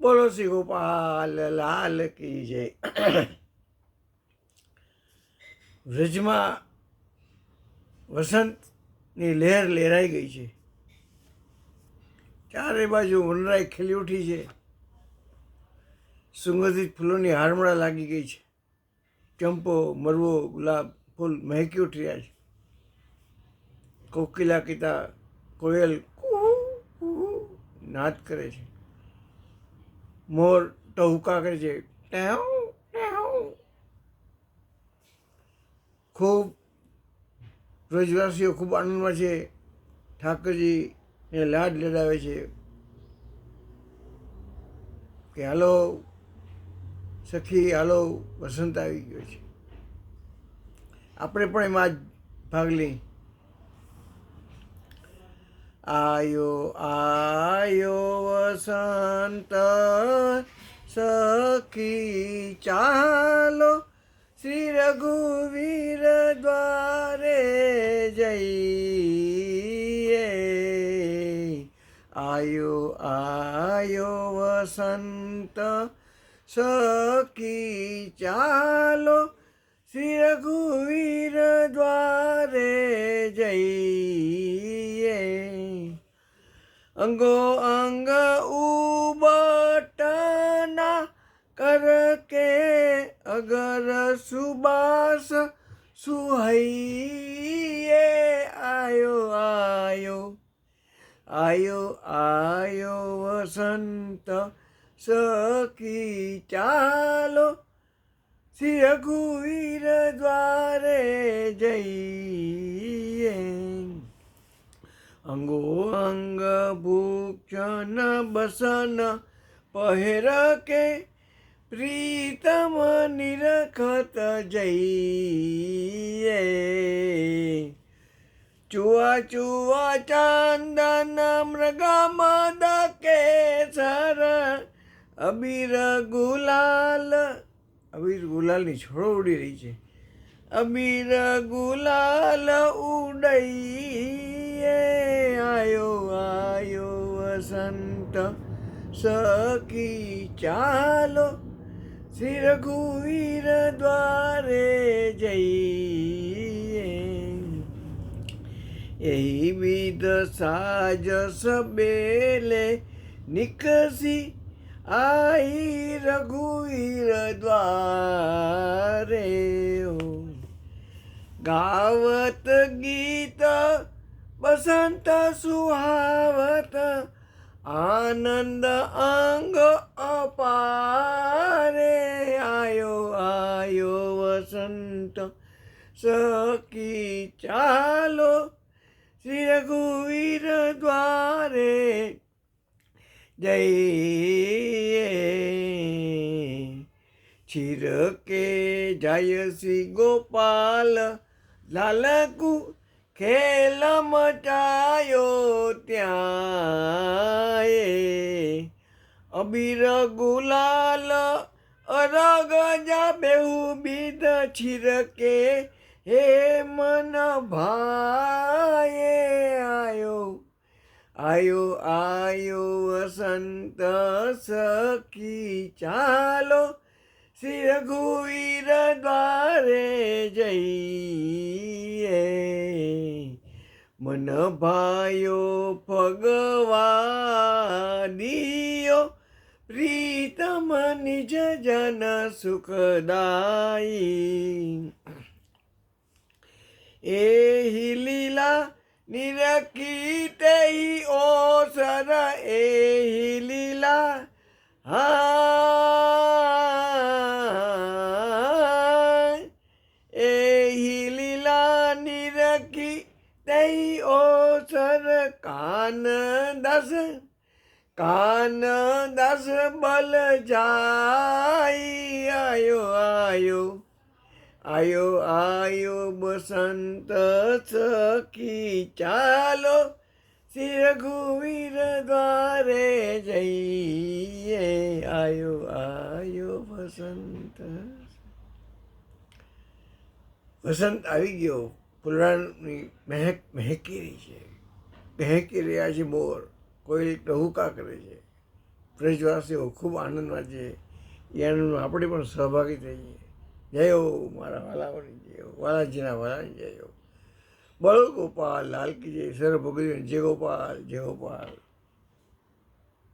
બોલો શ્રી ગોપાલ લાલ કી જય વ્રજમાં વસંતની લહેર લહેરાઈ ગઈ છે ચારે બાજુ વનરાઈ ખીલી ઉઠી છે સુગંધિત ફૂલોની હારમળા લાગી ગઈ છે ચંપો મરવો ગુલાબ ફૂલ મહેકી ઉઠી રહ્યા છે કોકિલા કિતા કોયલ નાદ કરે છે મોર ટહુકા કરે છે ટેવ ખૂબ રોજવાસીઓ ખૂબ આનંદમાં છે. ઠાકરજીને લાડ લડાવે છે. કે હાલો, સખી, હાલો, વસંત આવી ગયો છે. આપણે પણ એમાં જ ભાગ લઈ આયો આયો વસંત સખી ચાલો શ્રી રઘુવીર દ્વારે જઈએ આયો આયો વસંત સખી ચાલો શ્રી રઘુવીર દ્વારે જઈએ અંગો અંગ ઉબટના કર કે અગર સુબાસ સુહૈયે આયો આયો આયો આયો વસંત સખી ચાલો શ્રી રઘુવીર દ્વારે જઈએ અંગો અંગ ભૂક્ષણ બસન પહેર કે પ્રીતમ નિરખત જઈએ. ચુઆ ચુઆ ચાંદન મૃગ મદ કેસર, અબીર ગુલાલ, અબીર ગુલાલની છોડો ઉડી રહી છે. અબીર ગુલાલ ઉડઈએ. વસંત સખી ચાલો શ્રી રઘુવીર દ્વારે જઈએ. એહી વિધ સાજ સબેલે નિકસી આઈ રઘુવીર દ્વારે ગાવત ગીત, બસંત સુહાવત આનંદ અંગ અપારે, આયો આયો વસંત સખી ચાલો શ્રી રઘુવીર દ્વારે. જઈએ. છિરકે જય શ્રી ગોપાલ લાલકુ ખેલ મચાયો ત્યાં અબીર ગુલાલ અરગ જા બેહુ બીધ છિરકે. હે મન ભાયે આયો. આયો આયો વસંત સખી ચાલો. શ્રી રઘુવીર દ્વારે જઈએ. મન ભાયો ભગવાદિયો પ્રીતમ નિજ જન સુખદાયી. એહી લીલા નિરકીતે ઓસર એહી લીલા હા દસ, કાન દસ બલ જાય, આયો આયો. આયો આયો, બસંત સખી, ચાલો શ્રી રઘુવીર દ્વારે જઈએ. આયો આયો વસંત વસંત આવી ગયો. ફૂલડાની મહેક મહેકી રહી છે. મહેકી રહ્યા છે મોર કોઈ ટહુકા કરે છે. પ્રજવાસીઓ ખૂબ આનંદમાં છે. એ આપણે પણ સહભાગી થઈએ. જય હો મારા વાલાઓની જય વાલાજીના વાલાની જય હો. બળ ગોપાલ લાલ કી જય. સર ભગવાન જય ગોપાલ જય ગોપાલ.